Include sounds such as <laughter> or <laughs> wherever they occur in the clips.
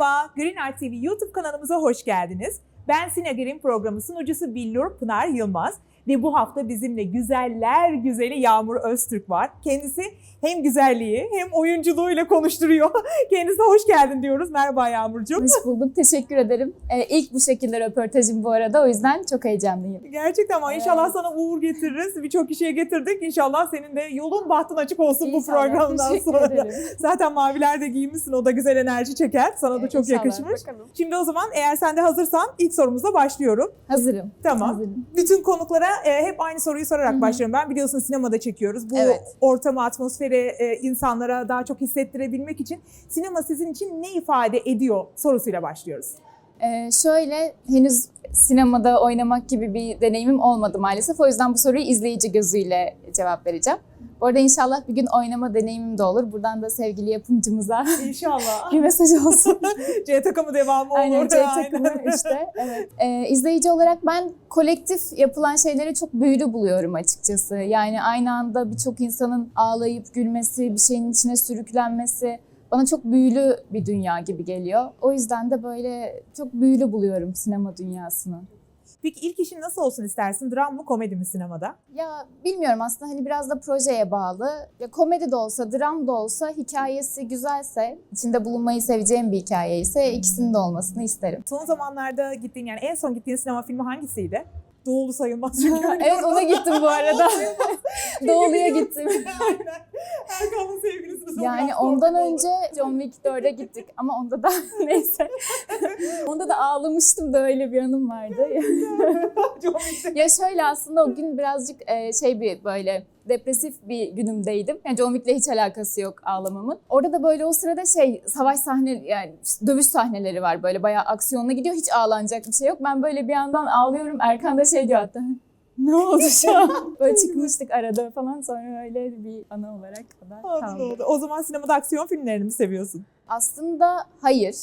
Merhaba, Green Art TV YouTube kanalımıza hoş geldiniz. Ben Sineger'in programı sunucusu Billur Pınar Yılmaz ve bu hafta bizimle güzeller güzeli Yağmur Öztürk var. Kendisi hem güzelliği hem oyunculuğuyla konuşturuyor. <laughs> Kendisine hoş geldin diyoruz. Merhaba Yağmurcuğum. Hoş bulduk. Teşekkür ederim. Ee, ilk bu şekilde röportajım bu arada. O yüzden çok heyecanlıyım. Gerçekten ama inşallah Evet. sana uğur getiririz. Birçok kişiye getirdik. İnşallah senin de yolun bahtın açık olsun bu İnşallah. programdan Teşekkür sonra. ederim. <laughs> Zaten maviler de giymişsin. O da güzel enerji çeker. Sana da çok İnşallah. yakışmış. Bakalım. Şimdi o zaman eğer sen de hazırsan ilk sorumuzla başlıyorum. Hazırım. Tamam. Hazırım. Bütün konuklara e, hep aynı soruyu sorarak Hı hı. başlıyorum. Ben biliyorsun sinemada çekiyoruz. Bu Evet. ortamı, atmosferi e, insanlara daha çok hissettirebilmek için sinema sizin için ne ifade ediyor sorusuyla başlıyoruz. Ee, şöyle henüz sinemada oynamak gibi bir deneyimim olmadı maalesef. O yüzden bu soruyu izleyici gözüyle cevap vereceğim. Bu arada inşallah bir gün oynama deneyimim de olur. Buradan da sevgili yapımcımıza <laughs> İnşallah. bir mesaj olsun. <laughs> C takımı devamı olur. Aynen C Aynen. takımı <laughs> işte. Evet. Ee, izleyici olarak ben kolektif yapılan şeyleri çok büyülü buluyorum açıkçası. Yani aynı anda birçok insanın ağlayıp gülmesi, bir şeyin içine sürüklenmesi bana çok büyülü bir dünya gibi geliyor. O yüzden de böyle çok büyülü buluyorum sinema dünyasını. Peki ilk işin nasıl olsun istersin? Dram mı, komedi mi sinemada? Ya bilmiyorum aslında hani biraz da projeye bağlı. Ya komedi de olsa, dram da olsa, hikayesi güzelse, içinde bulunmayı seveceğim bir hikaye ise ikisinin de olmasını isterim. Son zamanlarda gittiğin yani en son gittiğin sinema filmi hangisiydi? Doğulu sayılmaz <laughs> çünkü. evet ona gittim bu arada. <laughs> Doğulu'ya gittim. <laughs> Aynen. Erkan'ın sevgilisiniz. o Yani ondan önce John Wick 4'e gittik ama onda da neyse. onda da ağlamıştım da öyle bir anım vardı. Ya şöyle aslında o gün birazcık e, şey bir böyle depresif bir günümdeydim. Yani John Wick'le hiç alakası yok ağlamamın. Orada da böyle o sırada şey savaş sahne yani dövüş sahneleri var böyle bayağı aksiyonla gidiyor. Hiç ağlanacak bir şey yok. Ben böyle bir yandan ağlıyorum. Erkan da şey diyor hatta ne oldu şu an? <laughs> Böyle çıkmıştık arada falan sonra öyle bir anı olarak kadar kaldı. O zaman sinemada aksiyon filmlerini mi seviyorsun? Aslında hayır.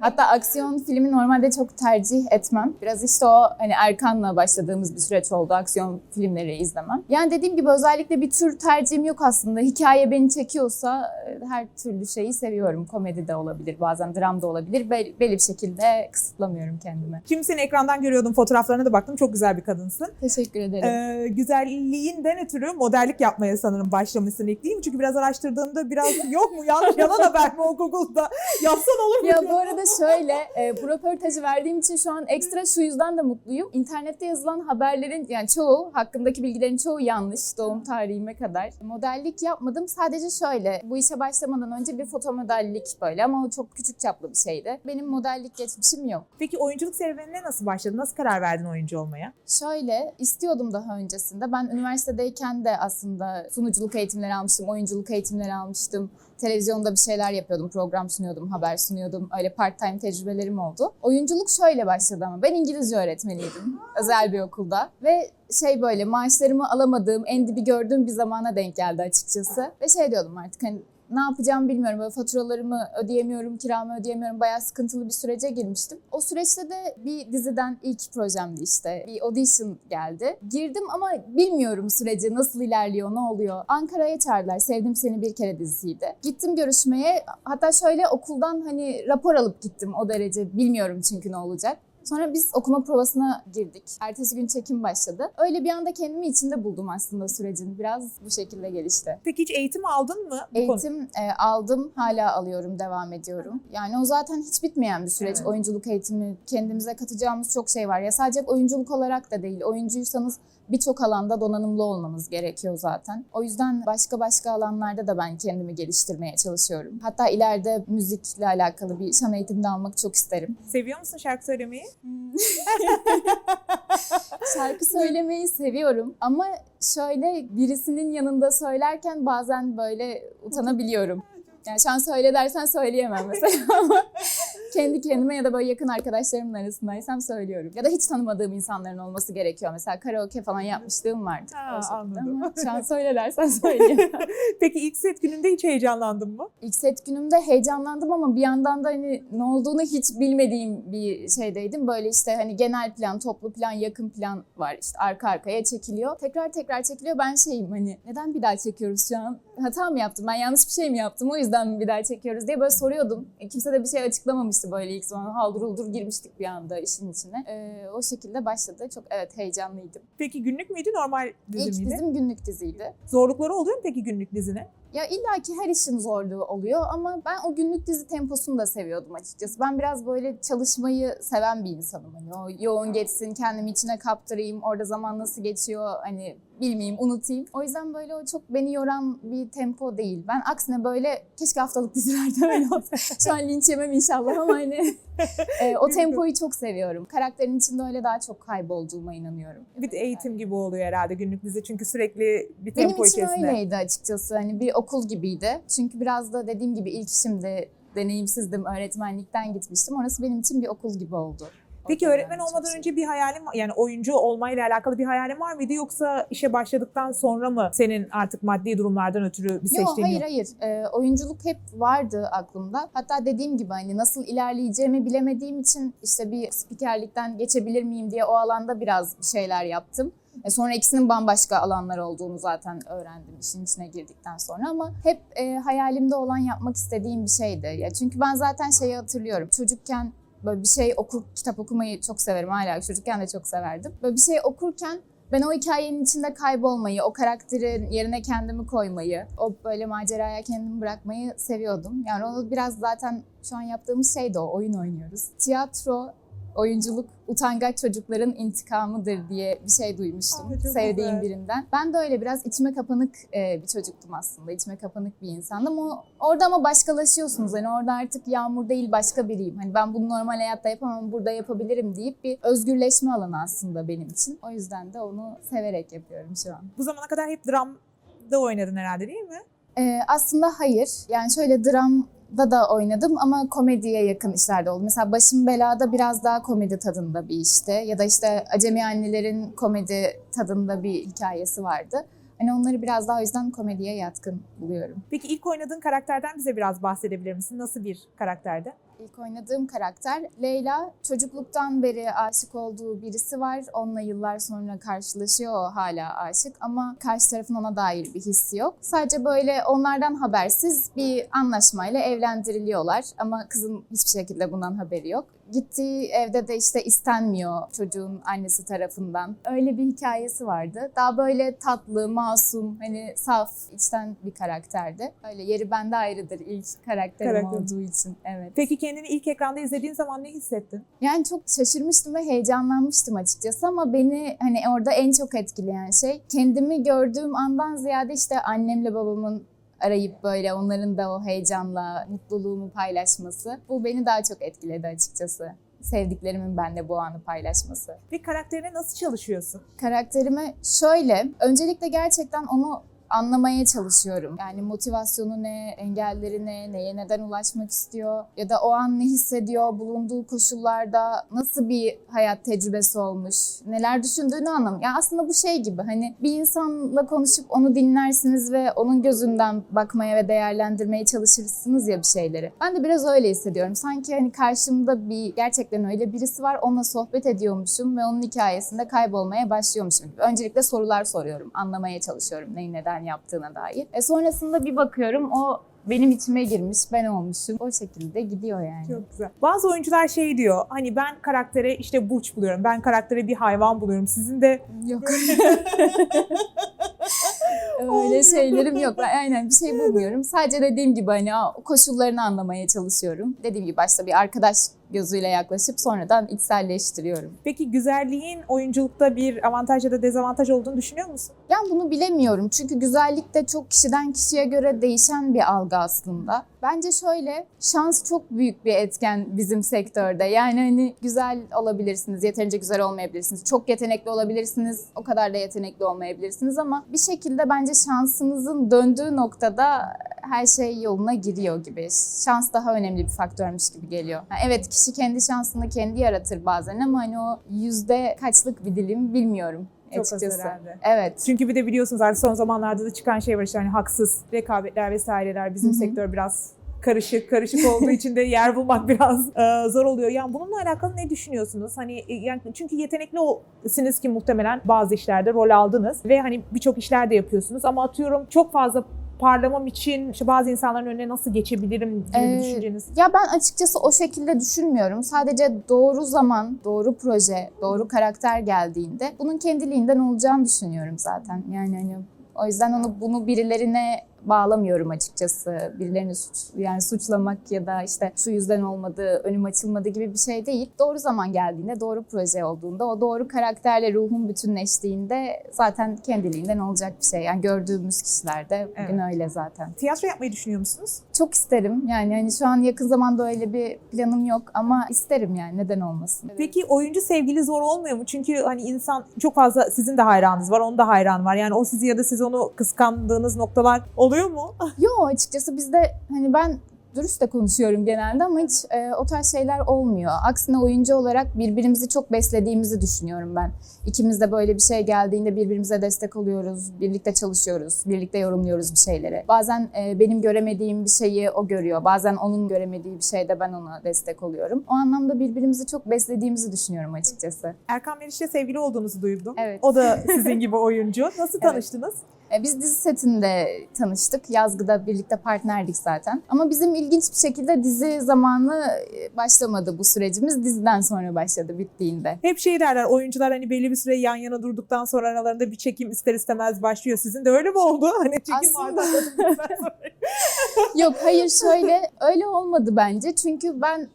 Hatta aksiyon filmi normalde çok tercih etmem. Biraz işte o hani Erkan'la başladığımız bir süreç oldu aksiyon filmleri izlemem. Yani dediğim gibi özellikle bir tür tercihim yok aslında. Hikaye beni çekiyorsa e, her türlü şeyi seviyorum. Komedi de olabilir, bazen dram da olabilir. Bel- belli bir şekilde kısıtlamıyorum kendimi. Şimdi seni ekrandan görüyordum, fotoğraflarına da baktım. Çok güzel bir kadınsın. Teşekkür ederim. Ee, güzelliğinden ötürü modellik yapmaya sanırım başlamışsın ilk değil mi? Çünkü biraz araştırdığımda biraz yok mu? Yanlış yalan haber mi o Google'da? Yapsan olur mu? Ya bu arada şöyle, e, bu röportajı verdiğim için şu an ekstra şu yüzden de mutluyum. İnternette yazılan haberlerin yani çoğu, hakkındaki bilgilerin çoğu yanlış doğum tarihime kadar. Modellik yapmadım. Sadece şöyle, bu işe başlamadan önce bir foto modellik böyle ama o çok küçük çaplı bir şeydi. Benim modellik geçmişim yok. Peki oyunculuk serüvenine nasıl başladın? Nasıl karar verdin oyuncu olmaya? Şöyle istiyordum daha öncesinde. Ben üniversitedeyken de aslında sunuculuk eğitimleri almıştım, oyunculuk eğitimleri almıştım. Televizyonda bir şeyler yapıyordum, program sunuyordum, haber sunuyordum. Öyle part-time tecrübelerim oldu. Oyunculuk şöyle başladı ama ben İngilizce öğretmeniydim özel bir okulda. Ve şey böyle maaşlarımı alamadığım, en dibi gördüğüm bir zamana denk geldi açıkçası. Ve şey diyordum artık hani ne yapacağımı bilmiyorum. Böyle faturalarımı ödeyemiyorum, kiramı ödeyemiyorum. Bayağı sıkıntılı bir sürece girmiştim. O süreçte de bir diziden ilk projemdi işte. Bir audition geldi. Girdim ama bilmiyorum süreci nasıl ilerliyor, ne oluyor. Ankara'ya çağırdılar. Sevdim Seni Bir Kere dizisiydi. Gittim görüşmeye. Hatta şöyle okuldan hani rapor alıp gittim o derece. Bilmiyorum çünkü ne olacak. Sonra biz okuma provasına girdik. Ertesi gün çekim başladı. Öyle bir anda kendimi içinde buldum aslında sürecin. Biraz bu şekilde gelişti. Peki hiç eğitim aldın mı? bu Eğitim e, aldım, hala alıyorum, devam ediyorum. Yani o zaten hiç bitmeyen bir süreç. Evet. Oyunculuk eğitimi, kendimize katacağımız çok şey var. Ya sadece oyunculuk olarak da değil. Oyuncuysanız birçok alanda donanımlı olmanız gerekiyor zaten. O yüzden başka başka alanlarda da ben kendimi geliştirmeye çalışıyorum. Hatta ileride müzikle alakalı bir şan eğitimi de almak çok isterim. Seviyor musun şarkı söylemeyi? <laughs> Şarkı söylemeyi seviyorum ama şöyle birisinin yanında söylerken bazen böyle utanabiliyorum. Yani şu an söyle dersen söyleyemem mesela <laughs> ama kendi kendime ya da böyle yakın arkadaşlarımın arasındaysam söylüyorum. Ya da hiç tanımadığım insanların olması gerekiyor. Mesela karaoke falan yapmışlığım vardı. Ha, anladım. Ama şu an söyle dersen söyleyemem. <laughs> Peki ilk set gününde hiç heyecanlandın mı? İlk set günümde heyecanlandım ama bir yandan da hani ne olduğunu hiç bilmediğim bir şeydeydim. Böyle işte hani genel plan, toplu plan, yakın plan var. İşte arka arkaya çekiliyor. Tekrar tekrar çekiliyor. Ben şeyim hani neden bir daha çekiyoruz şu an? Hata mı yaptım? Ben yanlış bir şey mi yaptım? O yüzden mi bir daha çekiyoruz diye böyle soruyordum. E, kimse de bir şey açıklamamış gelmişti böyle ilk zaman. Haldır huldur girmiştik bir anda işin içine. Ee, o şekilde başladı. Çok evet heyecanlıydım. Peki günlük müydü normal dizi İlk miydi? dizim günlük diziydi. Zorlukları oluyor mu peki günlük dizine? Ya illaki her işin zorluğu oluyor ama ben o günlük dizi temposunu da seviyordum açıkçası. Ben biraz böyle çalışmayı seven bir insanım. Hani o yoğun geçsin, kendimi içine kaptırayım, orada zaman nasıl geçiyor hani bilmeyeyim, unutayım. O yüzden böyle o çok beni yoran bir tempo değil. Ben aksine böyle keşke haftalık dizilerde öyle olsa. <laughs> Şu an linç yemem inşallah ama hani e, o tempoyu çok seviyorum. Karakterin içinde öyle daha çok kaybolduğuma inanıyorum. Bir de eğitim gibi oluyor herhalde günlük dizi çünkü sürekli bir Benim tempo için içerisinde. öyleydi açıkçası. Hani bir okul gibiydi. Çünkü biraz da dediğim gibi ilk işimde deneyimsizdim. Öğretmenlikten gitmiştim. Orası benim için bir okul gibi oldu. Peki öğretmen olmadan önce bir hayalin var- yani oyuncu olmayla alakalı bir hayalin var mıydı yoksa işe başladıktan sonra mı senin artık maddi durumlardan ötürü bir Yok seçtiğin hayır hayır. Ee, oyunculuk hep vardı aklımda. Hatta dediğim gibi hani nasıl ilerleyeceğimi bilemediğim için işte bir spikerlikten geçebilir miyim diye o alanda biraz bir şeyler yaptım. E sonra ikisinin bambaşka alanlar olduğunu zaten öğrendim işin içine girdikten sonra ama hep e, hayalimde olan yapmak istediğim bir şeydi. Ya çünkü ben zaten şeyi hatırlıyorum. Çocukken böyle bir şey okur, kitap okumayı çok severim hala. Çocukken de çok severdim. Böyle bir şey okurken ben o hikayenin içinde kaybolmayı, o karakterin yerine kendimi koymayı, o böyle maceraya kendimi bırakmayı seviyordum. Yani onu biraz zaten şu an yaptığımız şey de o, oyun oynuyoruz. Tiyatro, oyunculuk, utangaç çocukların intikamıdır diye bir şey duymuştum Aa, sevdiğim güzel. birinden. Ben de öyle biraz içime kapanık e, bir çocuktum aslında. İçime kapanık bir insandım. O, orada ama başkalaşıyorsunuz. Hani orada artık Yağmur değil başka biriyim. Hani ben bunu normal hayatta yapamam, burada yapabilirim deyip bir özgürleşme alanı aslında benim için. O yüzden de onu severek yapıyorum şu an. Bu zamana kadar hep dramda oynadın herhalde değil mi? Ee, aslında hayır. Yani şöyle dramda da oynadım ama komediye yakın işlerde oldu. Mesela Başım Belada biraz daha komedi tadında bir işti. Ya da işte Acemi Annelerin komedi tadında bir hikayesi vardı. Hani onları biraz daha o yüzden komediye yatkın buluyorum. Peki ilk oynadığın karakterden bize biraz bahsedebilir misin? Nasıl bir karakterdi? İlk oynadığım karakter Leyla. Çocukluktan beri aşık olduğu birisi var. Onunla yıllar sonra karşılaşıyor. O hala aşık ama karşı tarafın ona dair bir hissi yok. Sadece böyle onlardan habersiz bir anlaşmayla evlendiriliyorlar. Ama kızın hiçbir şekilde bundan haberi yok. Gittiği evde de işte istenmiyor çocuğun annesi tarafından. Öyle bir hikayesi vardı. Daha böyle tatlı, masum, hani saf, içten bir karakterdi. Öyle yeri bende ayrıdır ilk karakterim Karakter. olduğu için. Evet. Peki kendini ilk ekranda izlediğin zaman ne hissettin? Yani çok şaşırmıştım ve heyecanlanmıştım açıkçası ama beni hani orada en çok etkileyen şey kendimi gördüğüm andan ziyade işte annemle babamın arayıp böyle onların da o heyecanla mutluluğumu paylaşması. Bu beni daha çok etkiledi açıkçası. Sevdiklerimin benimle bu anı paylaşması. Bir karakterine nasıl çalışıyorsun? Karakterime şöyle, öncelikle gerçekten onu anlamaya çalışıyorum. Yani motivasyonu ne, engelleri ne, neye neden ulaşmak istiyor ya da o an ne hissediyor, bulunduğu koşullarda nasıl bir hayat tecrübesi olmuş, neler düşündüğünü anlam. Yani aslında bu şey gibi hani bir insanla konuşup onu dinlersiniz ve onun gözünden bakmaya ve değerlendirmeye çalışırsınız ya bir şeyleri. Ben de biraz öyle hissediyorum. Sanki hani karşımda bir gerçekten öyle birisi var, onunla sohbet ediyormuşum ve onun hikayesinde kaybolmaya başlıyormuşum. Öncelikle sorular soruyorum, anlamaya çalışıyorum neyi neden yaptığına dair. E sonrasında bir bakıyorum o benim içime girmiş, ben olmuşum. O şekilde gidiyor yani. Çok güzel. Bazı oyuncular şey diyor, hani ben karaktere işte burç buluyorum, ben karaktere bir hayvan buluyorum. Sizin de <laughs> Yok. <laughs> Öyle şeylerim yok. Ben aynen bir şey bulmuyorum. Sadece dediğim gibi hani o koşullarını anlamaya çalışıyorum. Dediğim gibi başta bir arkadaş gözüyle yaklaşıp sonradan içselleştiriyorum. peki güzelliğin oyunculukta bir avantaj ya da dezavantaj olduğunu düşünüyor musun? Yani bunu bilemiyorum. Çünkü güzellik de çok kişiden kişiye göre değişen bir algı aslında. Bence şöyle, şans çok büyük bir etken bizim sektörde. Yani hani güzel olabilirsiniz, yeterince güzel olmayabilirsiniz. Çok yetenekli olabilirsiniz, o kadar da yetenekli olmayabilirsiniz ama bir şekilde bence şansınızın döndüğü noktada her şey yoluna giriyor gibi. Şans daha önemli bir faktörmüş gibi geliyor. Ha, evet kişi kendi şansını kendi yaratır bazen ama hani o yüzde kaçlık bir dilim bilmiyorum Çok az herhalde. Evet. Çünkü bir de biliyorsunuz artık son zamanlarda da çıkan şey var işte hani haksız rekabetler vesaireler bizim Hı hı. sektör biraz karışık karışık olduğu <laughs> için de yer bulmak biraz e, zor oluyor. Yani bununla alakalı ne düşünüyorsunuz? Hani e, yani çünkü yeteneklisiniz ki muhtemelen bazı işlerde rol aldınız ve hani birçok işler de yapıyorsunuz ama atıyorum çok fazla parlamam için işte bazı insanların önüne nasıl geçebilirim gibi Ee, düşünceniz? Ya ben açıkçası o şekilde düşünmüyorum. Sadece doğru zaman, doğru proje, doğru karakter geldiğinde bunun kendiliğinden olacağını düşünüyorum zaten. Yani hani o yüzden onu bunu birilerine bağlamıyorum açıkçası. Birilerini suç, yani suçlamak ya da işte şu yüzden olmadı, önüm açılmadı gibi bir şey değil. Doğru zaman geldiğinde, doğru proje olduğunda, o doğru karakterle ruhun bütünleştiğinde zaten kendiliğinden olacak bir şey. Yani gördüğümüz kişilerde bugün öyle zaten. Tiyatro yapmayı düşünüyor musunuz? Çok isterim. Yani hani şu an yakın zamanda öyle bir planım yok ama isterim yani neden olmasın. Peki oyuncu sevgili zor olmuyor mu? Çünkü hani insan çok fazla sizin de hayranınız var, onun da hayranı var. Yani o sizi ya da siz onu kıskandığınız noktalar oluyor mu? <laughs> Yo açıkçası bizde hani ben dürüst de konuşuyorum genelde ama hiç e, o tarz şeyler olmuyor. Aksine oyuncu olarak birbirimizi çok beslediğimizi düşünüyorum ben. İkimiz de böyle bir şey geldiğinde birbirimize destek oluyoruz, birlikte çalışıyoruz, birlikte yorumluyoruz bir şeyleri. Bazen e, benim göremediğim bir şeyi o görüyor, bazen onun göremediği bir şeyde ben ona destek oluyorum. O anlamda birbirimizi çok beslediğimizi düşünüyorum açıkçası. Erkan Meriç'le sevgili olduğunuzu duydum. Evet. O da <laughs> sizin gibi oyuncu. Nasıl Evet. tanıştınız? E, Biz dizi setinde tanıştık. Yazgıda birlikte partnerdik zaten. Ama bizim ilginç bir şekilde dizi zamanı e, başlamadı bu sürecimiz. Diziden sonra başladı bittiğinde. Hep şey derler oyuncular hani belli bir süre yan yana durduktan sonra aralarında bir çekim ister istemez başlıyor. Sizin de öyle mi oldu? Hani çekim Aslında- vardı. <laughs> Yok hayır şöyle öyle olmadı bence. Çünkü ben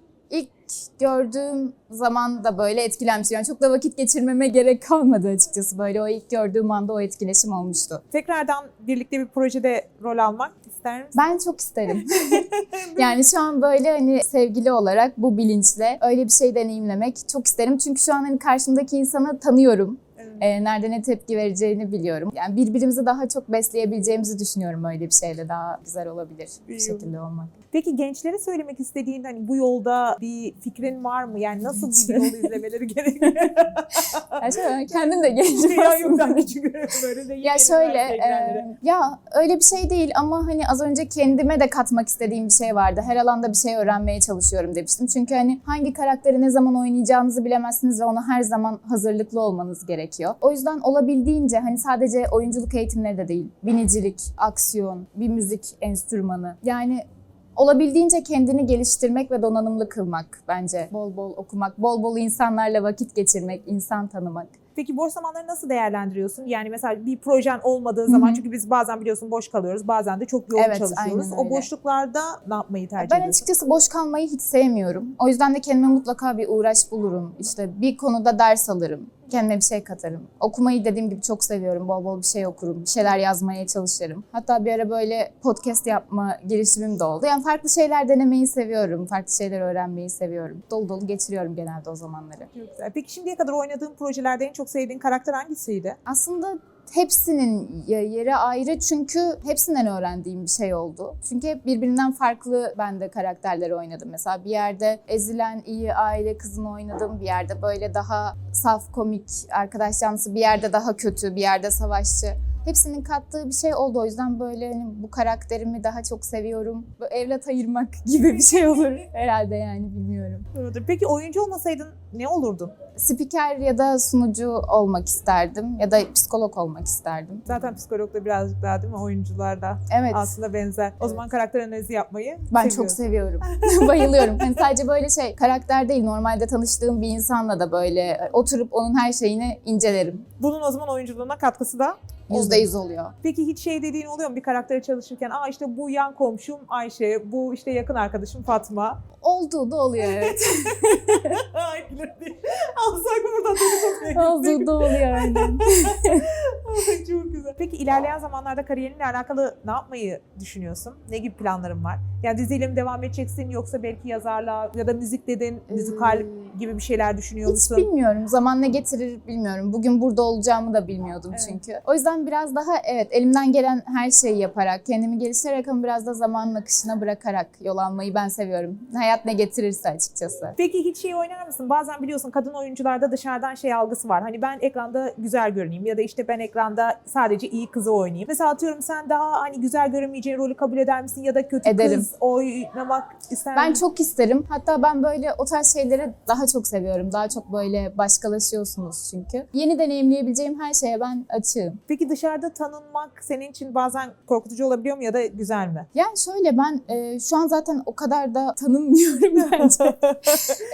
gördüğüm zaman da böyle etkilenmiştim. Yani çok da vakit geçirmeme gerek kalmadı açıkçası. Böyle o ilk gördüğüm anda o etkileşim olmuştu. Tekrardan birlikte bir projede rol almak ister misiniz? Ben çok isterim. <laughs> <laughs> yani şu an böyle hani sevgili olarak bu bilinçle öyle bir şey deneyimlemek çok isterim. Çünkü şu an hani karşımdaki insanı tanıyorum. Ee, nerede ne tepki vereceğini biliyorum. Yani birbirimizi daha çok besleyebileceğimizi düşünüyorum öyle bir şeyle daha güzel olabilir bir şekilde olmak. Peki gençlere söylemek istediğin hani bu yolda bir fikrin var mı? Yani nasıl bir yol izlemeleri <laughs> gerekiyor? Yani şöyle, kendim de <laughs> gencim ya yok ben küçük böyle de Ya şöyle, e, ya öyle bir şey değil ama hani az önce kendime de katmak istediğim bir şey vardı. Her alanda bir şey öğrenmeye çalışıyorum demiştim. Çünkü hani hangi karakteri ne zaman oynayacağınızı bilemezsiniz ve ona her zaman hazırlıklı olmanız gerekiyor. O yüzden olabildiğince hani sadece oyunculuk eğitimleri de değil, binicilik, aksiyon, bir müzik enstrümanı. Yani olabildiğince kendini geliştirmek ve donanımlı kılmak bence. Bol bol okumak, bol bol insanlarla vakit geçirmek, insan tanımak. Peki boş zamanları nasıl değerlendiriyorsun? Yani mesela bir projen olmadığı zaman Hı hı. çünkü biz bazen biliyorsun boş kalıyoruz. Bazen de çok yoğun Evet, çalışıyoruz. O boşluklarda ne yapmayı tercih Ben ediyorsun? açıkçası boş kalmayı hiç sevmiyorum. O yüzden de kendime mutlaka bir uğraş bulurum. İşte bir konuda ders alırım. Kendime bir şey katarım. Okumayı dediğim gibi çok seviyorum. Bol bol bir şey okurum. Bir şeyler yazmaya çalışırım. Hatta bir ara böyle podcast yapma girişimim de oldu. Yani farklı şeyler denemeyi seviyorum. Farklı şeyler öğrenmeyi seviyorum. Dolu dolu geçiriyorum genelde o zamanları. Çok güzel. Peki şimdiye kadar oynadığın projelerde en çok sevdiğin karakter hangisiydi? Aslında hepsinin ye- yeri ayrı çünkü hepsinden öğrendiğim bir şey oldu. Çünkü hep birbirinden farklı ben de karakterleri oynadım. Mesela bir yerde ezilen iyi aile kızını oynadım. Bir yerde böyle daha saf komik arkadaş canlısı, bir yerde daha kötü, bir yerde savaşçı. Hepsinin kattığı bir şey oldu. O yüzden böyle hani bu karakterimi daha çok seviyorum. Böyle evlat ayırmak <laughs> gibi bir şey olur <laughs> herhalde yani bilmiyorum. Evet. Peki oyuncu olmasaydın ne olurdun? Spiker ya da sunucu olmak isterdim ya da psikolog olmak isterdim. Zaten psikologda birazcık daha değil mi oyuncularda Evet. aslında benzer. O zaman karakter analizi yapmayı Ben çok seviyorum. <laughs> Bayılıyorum. Hani sadece böyle şey karakter değil normalde tanıştığım bir insanla da böyle oturup onun her şeyini incelerim. Bunun o zaman oyunculuğuna katkısı da Yüzde yüz oluyor. Peki hiç şey dediğin oluyor mu bir karaktere çalışırken? Aa işte bu yan komşum Ayşe, bu işte yakın arkadaşım Fatma. Olduğu da oluyor evet. <laughs> Ay gülüm. Alsak buradan dedikodu Olduğu da oluyor aynen. Ay, Çok güzel. Peki ilerleyen zamanlarda kariyerinle alakalı ne yapmayı düşünüyorsun? Ne gibi planların var? Yani diziyle mi devam edeceksin yoksa belki yazarla ya da müzik dedin, müzikal Ee, gibi bir şeyler düşünüyor Hiç musun? bilmiyorum. Zaman ne getirir bilmiyorum. Bugün burada olacağımı da bilmiyordum Evet. çünkü. O yüzden biraz daha evet elimden gelen her şeyi yaparak, kendimi geliştirerek ama biraz da zamanın akışına bırakarak yol almayı ben seviyorum. Hayat ne getirirse açıkçası. Peki hiç şey oynar mısın? Bazen biliyorsun kadın oyuncularda dışarıdan şey algısı var. Hani ben ekranda güzel görüneyim ya da işte ben ekranda sadece iyi kızı oynayayım. Mesela atıyorum sen daha hani güzel görünmeyeceğin rolü kabul eder misin ya da kötü Ederim. kız oynamak ister Ben çok isterim. Hatta ben böyle o tarz şeyleri daha çok seviyorum. Daha çok böyle başkalaşıyorsunuz çünkü. Yeni söyleyebileceğim her şeye ben açığım. Peki dışarıda tanınmak senin için bazen korkutucu olabiliyor mu ya da güzel mi? Yani şöyle ben e, şu an zaten o kadar da tanınmıyorum <laughs> bence.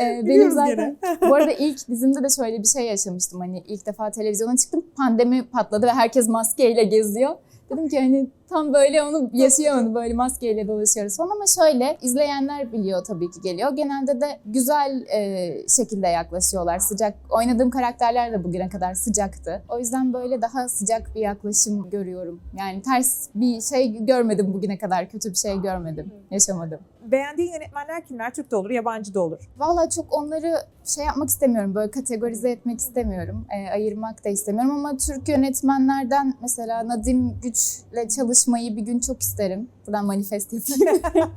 E, benim zaten bu arada ilk dizimde de şöyle bir şey yaşamıştım. Hani ilk defa televizyona çıktım. Pandemi patladı ve herkes maskeyle geziyor. Dedim ki hani tam böyle onu yaşayamadım. Böyle maskeyle dolaşıyoruz falan ama şöyle izleyenler biliyor tabii ki geliyor. Genelde de güzel e, şekilde yaklaşıyorlar. Sıcak. Oynadığım karakterler de bugüne kadar sıcaktı. O yüzden böyle daha sıcak bir yaklaşım görüyorum. Yani ters bir şey görmedim bugüne kadar. Kötü bir şey görmedim. Yaşamadım. Beğendiğin yönetmenler kimler? Türk de olur, yabancı da olur. Valla çok onları şey yapmak istemiyorum, böyle kategorize etmek istemiyorum, e, ayırmak da istemiyorum ama Türk yönetmenlerden mesela Nadim Güç'le çalışmayı bir gün çok isterim. Buradan manifest yapayım. <laughs>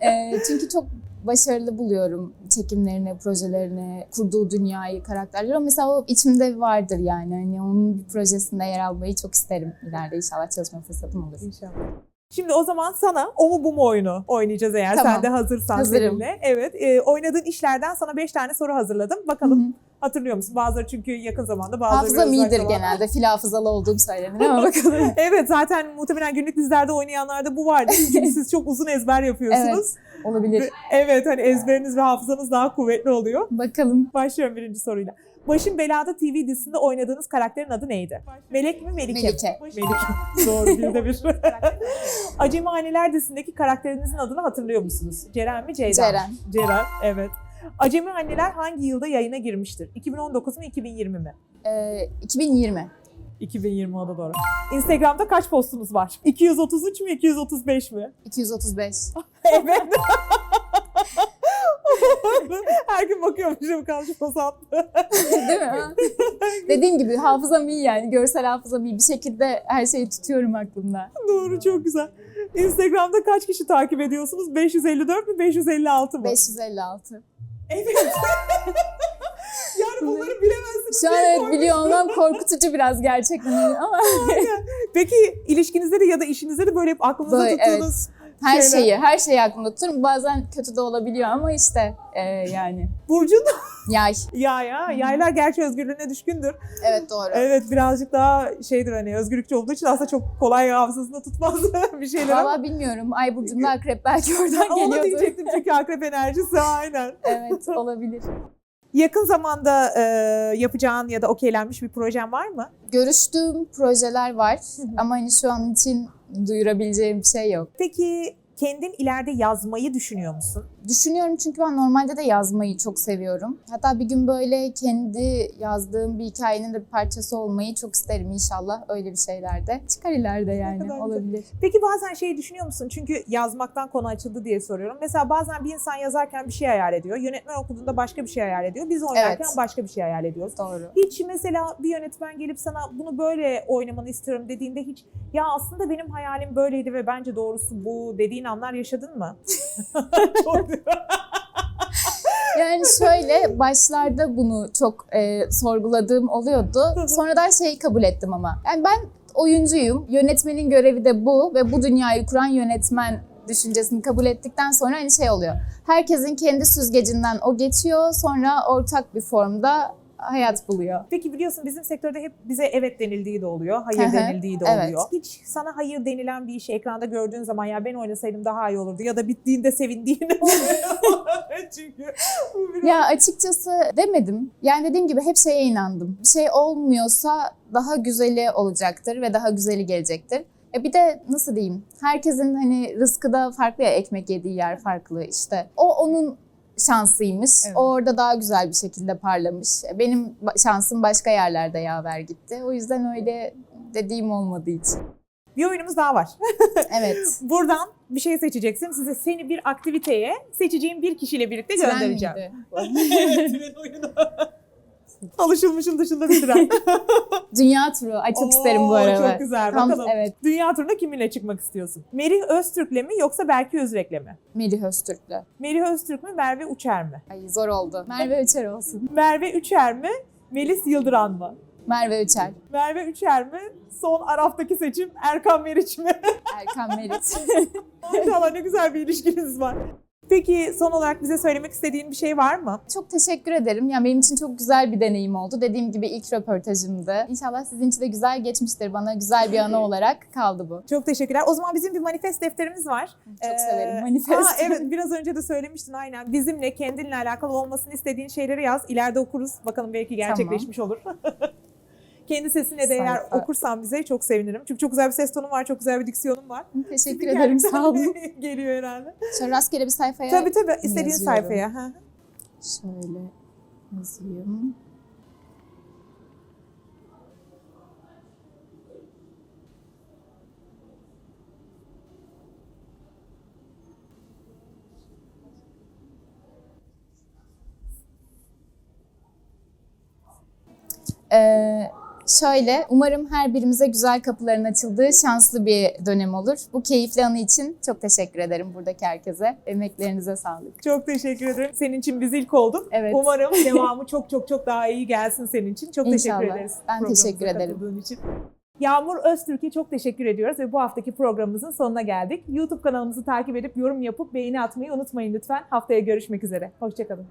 <laughs> E, çünkü çok başarılı buluyorum çekimlerini, projelerini, kurduğu dünyayı, karakterleri. Ama mesela o içimde vardır yani. Hani onun bir projesinde yer almayı çok isterim ileride inşallah çalışma fırsatım olur. İnşallah. Şimdi o zaman sana o mu bu mu oyunu oynayacağız eğer Tamam. sen de hazırsan Hazırım. seninle. Evet, e, oynadığın işlerden sana 5 tane soru hazırladım. Bakalım Hı hı. Hatırlıyor musun? Bazıları çünkü yakın zamanda, bazıları Hafızam iyidir zamanda. genelde. Fil hafızalı olduğum söylenir ama <laughs> bakalım. Evet zaten muhtemelen günlük dizilerde oynayanlarda bu vardı. <laughs> Çünkü siz çok uzun ezber yapıyorsunuz. evet, olabilir. Ve- Evet hani ezberiniz ve hafızanız daha kuvvetli oluyor. Bakalım. Başlıyorum birinci soruyla. Başın Belada TV dizisinde oynadığınız karakterin adı neydi? Melek mi Melike? mi? Melike. Melike. Doğru bir de bir. <laughs> Acemi Anneler dizisindeki karakterinizin adını hatırlıyor musunuz? Ceren mi Ceyda? Ceren. Ceren evet. Acemi Anneler hangi yılda yayına girmiştir? 2019 mu 2020 mi? Ee, 2020. 2020 o da doğru. Instagram'da kaç postunuz var? 233 mü 235 mi? 235. <laughs> Evet. <laughs> Her gün bakıyormuşum kalmış post attı. Değil mi? Ha? <laughs> Dediğim gibi hafızam iyi yani. Görsel hafızam iyi. Bir şekilde her şeyi tutuyorum aklımda. Doğru çok güzel. Instagram'da kaç kişi takip ediyorsunuz? 554 mü 556 mı? 556. Evet. <laughs> yani bunları bilemezsiniz. Şu an evet biliyor olmam korkutucu biraz gerçekten ama Peki ilişkinizde de ya da işinizde de böyle hep aklınızda Böyle, tuttuğunuz her Şeyler. şeyi, her şeyi aklımda tuturum. Bazen kötü de olabiliyor ama işte e, yani Burcu'nun yay. ya ya yaylar gerçi özgürlüğüne düşkündür. Evet doğru. Evet birazcık daha şeydir hani özgürlükçü olduğu için aslında çok kolay hafızasında tutmaz <laughs> bir şeyler. Valla bilmiyorum. Ay burcunda akrep belki oradan Onu geliyordur. diyecektim çünkü akrep enerjisi aynen. <laughs> Evet olabilir. Yakın zamanda e, yapacağın ya da okeylenmiş bir projen var mı? Görüştüğüm projeler var ama hani şu an için duyurabileceğim bir şey yok. Peki kendin ileride yazmayı düşünüyor musun? Düşünüyorum çünkü ben normalde de yazmayı çok seviyorum. Hatta bir gün böyle kendi yazdığım bir hikayenin de bir parçası olmayı çok isterim inşallah. Öyle bir şeyler de çıkar ileride yani olabilir. Peki bazen şey düşünüyor musun? Çünkü yazmaktan konu açıldı diye soruyorum. Mesela bazen bir insan yazarken bir şey hayal ediyor. Yönetmen okuduğunda başka bir şey hayal ediyor. Biz oynarken Evet. başka bir şey hayal ediyoruz. Doğru. Hiç mesela bir yönetmen gelip sana bunu böyle oynamanı istiyorum dediğinde hiç ya aslında benim hayalim böyleydi ve bence doğrusu bu dediğin anlar yaşadın mı? <laughs> Çok <laughs> Yani şöyle başlarda bunu çok e, sorguladığım oluyordu. <laughs> Sonradan şeyi kabul ettim ama. Yani ben oyuncuyum. Yönetmenin görevi de bu ve bu dünyayı kuran yönetmen düşüncesini kabul ettikten sonra hani şey oluyor. Herkesin kendi süzgecinden o geçiyor. Sonra ortak bir formda hayat buluyor. Peki biliyorsun bizim sektörde hep bize evet denildiği de oluyor, hayır denildiği de evet. oluyor. Hiç sana hayır denilen bir işi ekranda gördüğün zaman ya ben oynasaydım daha iyi olurdu ya da bittiğinde sevindiğin oluyor. <laughs> <laughs> Çünkü Ya açıkçası demedim. Yani dediğim gibi hep şeye inandım. Bir şey olmuyorsa daha güzeli olacaktır ve daha güzeli gelecektir. E bir de nasıl diyeyim? Herkesin hani rızkı da farklı ya ekmek yediği yer farklı işte. O onun şansıymış. Evet. O orada daha güzel bir şekilde parlamış. Benim şansım başka yerlerde yaver gitti. O yüzden öyle dediğim olmadığı için. bir oyunumuz daha var. <laughs> Evet. Buradan bir şey seçeceksin. Size seni bir aktiviteye seçeceğim bir kişiyle birlikte Tren göndereceğim. miydi? Evet, tren oyunu. <laughs> Alışılmışın dışında bir tren. <laughs> Dünya turu. Ay çok isterim bu Oo, arada. Çok güzel. Tam- Bakalım. evet. Dünya turuna kiminle çıkmak istiyorsun? Merih Öztürk'le mi yoksa Berke Özrek'le mi? Melih Öztürk'le. Merih Öztürk mü Merve Uçer mi? Ay zor oldu. Merve Üçer olsun. Merve Üçer mi? Melis Yıldıran mı? Merve Üçer. Merve Üçer mi? Son Araf'taki seçim Erkan Meriç mi? Erkan Meriç. <laughs> Maşallah ne güzel bir ilişkiniz var. Peki son olarak bize söylemek istediğin bir şey var mı? Çok teşekkür ederim. Yani benim için çok güzel bir deneyim oldu. Dediğim gibi ilk röportajımdı. İnşallah sizin için de güzel geçmiştir. Bana güzel bir anı <laughs> olarak kaldı bu. Çok teşekkürler. O zaman bizim bir manifest defterimiz var. Çok Ee, severim manifest. Aa, evet biraz önce de söylemiştin aynen. Bizimle kendinle alakalı olmasını istediğin şeyleri yaz. İleride okuruz. Bakalım belki gerçekleşmiş olur. <laughs> Kendi sesinle de eğer okursan bize çok sevinirim. Çünkü çok güzel bir ses tonun var, çok güzel bir diksiyonun var. Teşekkür ederim. Sağ olun. <laughs> Geliyor herhalde. Şöyle rastgele bir sayfaya Tabii tabii istediğin yazıyorum. sayfaya. Ha. şöyle yazayım. Ee, şöyle, umarım her birimize güzel kapıların açıldığı şanslı bir dönem olur. Bu keyifli anı için çok teşekkür ederim buradaki herkese. Emeklerinize sağlık. Çok teşekkür ederim. Senin için biz ilk olduk. Evet. Umarım <laughs> devamı çok çok çok daha iyi gelsin senin için. Çok İnşallah. teşekkür ederiz. Ben teşekkür ederim. Için. Yağmur Öztürk'e çok teşekkür ediyoruz ve bu haftaki programımızın sonuna geldik. YouTube kanalımızı takip edip yorum yapıp beğeni atmayı unutmayın lütfen. Haftaya görüşmek üzere. Hoşçakalın.